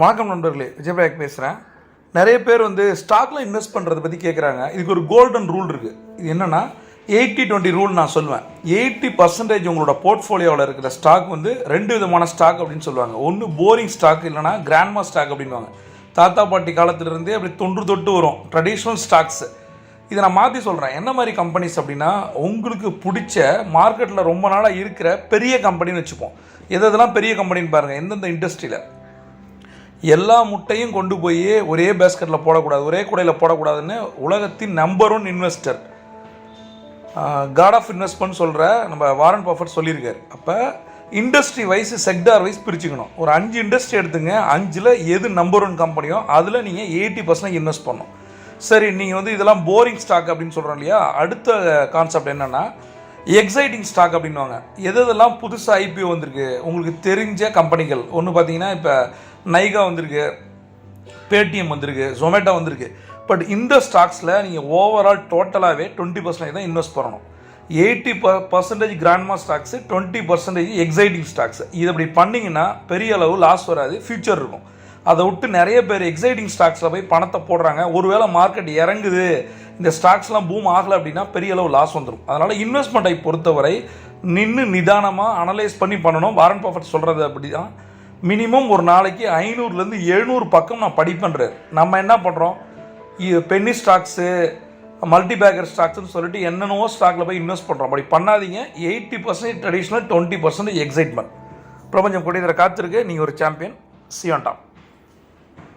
வணக்கம் நண்பர்களே விஜயபாயக் பேசுகிறேன் நிறைய பேர் வந்து ஸ்டாக்ல இன்வெஸ்ட் பண்ணுறதை பற்றி கேட்குறாங்க இதுக்கு ஒரு கோல்டன் ரூல் இருக்குது இது என்னென்னா எயிட்டி டுவெண்ட்டி ரூல் நான் சொல்லுவேன். எயிட்டி பர்சன்டேஜ் உங்களோட போர்ட்ஃபோலியோவில் இருக்கிற ஸ்டாக் வந்து ரெண்டு விதமான ஸ்டாக் அப்படின்னு சொல்லுவாங்க. ஒன்று போரிங் ஸ்டாக் இல்லைனா கிராண்ட்மா ஸ்டாக் அப்படின்வாங்க தாத்தா பாட்டி காலத்துலேருந்தே அப்படி தொன்று தொட்டு வரும். ட்ரெடிஷ்னல் ஸ்டாக்ஸ் இதை நான் மாற்றி சொல்கிறேன் என்ன மாதிரி கம்பெனிஸ் அப்படின்னா உங்களுக்கு பிடிச்ச மார்க்கெட்டில் ரொம்ப நாளாக இருக்கிற பெரிய கம்பெனின்னு வச்சுப்போம். எது எதெல்லாம் பெரிய கம்பெனின்னு பாருங்கள் எந்தெந்த இண்டஸ்ட்ரியில் எல்லா முட்டையும் கொண்டு போய் ஒரே பேஸ்கெட்டில் போடக்கூடாது ஒரே கூடையில் போடக்கூடாதுன்னு உலகத்தின் number one investor god of investment சொல்கிற நம்ம வாரன் பஃபட் சொல்லியிருக்காரு. அப்போ இண்டஸ்ட்ரி வைஸ் செக்டார் வைஸ் பிரிச்சுக்கணும். ஒரு அஞ்சு இண்டஸ்ட்ரி எடுத்துங்க அஞ்சில் எது நம்பர் ஒன் கம்பெனியோ அதில் நீங்கள் எயிட்டி பர்சன்ட் இன்வெஸ்ட் பண்ணணும். சரி நீங்கள் வந்து இதெல்லாம் போரிங் ஸ்டாக் அப்படின்னு சொல்கிறோம் இல்லையா? அடுத்த கான்செப்ட் என்னென்னா எக்ஸைட்டிங் ஸ்டாக் அப்படின்வாங்க எது எதெல்லாம் புதுசாக ஐபிஓ வந்திருக்கு? உங்களுக்கு தெரிஞ்ச கம்பெனிகள் ஒன்று பார்த்தீங்கன்னா இப்போ நைகா வந்திருக்கு பேடிஎம் வந்திருக்கு ஜொமேட்டோ வந்திருக்கு. பட் இந்த ஸ்டாக்ஸில் நீங்கள் ஓவரால் டோட்டலாகவே டுவெண்ட்டி பர்சன்டேஜ் தான் இன்வெஸ்ட் பண்ணணும். எயிட்டி ப percentage grandma stocks twenty percentage exciting stocks இது அப்படி பண்ணிங்கன்னா பெரிய அளவு லாஸ் வராது ஃபியூச்சர் இருக்கும். அதை விட்டு நிறைய பேர் எக்ஸைட்டிங் ஸ்டாக்ஸில் போய் பணத்தை போடுறாங்க. ஒருவேளை மார்க்கெட் இறங்குது இந்த ஸ்டாக்ஸ்லாம் பூம் ஆகலை அப்படின்னா பெரிய அளவு லாஸ் வந்துடும் அதனால் இன்வெஸ்ட்மெண்ட்டை பொறுத்தவரை நின்று நிதானமாக அனலைஸ் பண்ணி பண்ணணும். வாரன் பஃபட் சொல்கிறது அப்படி தான் மினிமம் ஒரு நாளைக்கு ஐநூறுலேருந்து எழுநூறு பக்கம் நான் படிப்பேன்றார் நம்ம என்ன பண்ணுறோம் பென்னி ஸ்டாக்ஸு மல்டி பேக்கர் ஸ்டாக்ஸ்னு சொல்லிட்டு என்னென்னவோ ஸ்டாக்ல போய் இன்வெஸ்ட் பண்ணுறோம் அப்படி பண்ணாதீங்க. Eighty percentage traditional twenty percentage excitement பிரபஞ்சம் கூடியதில் காத்திருக்கு. நீங்கள் ஒரு சாம்பியன் சியான் டாப்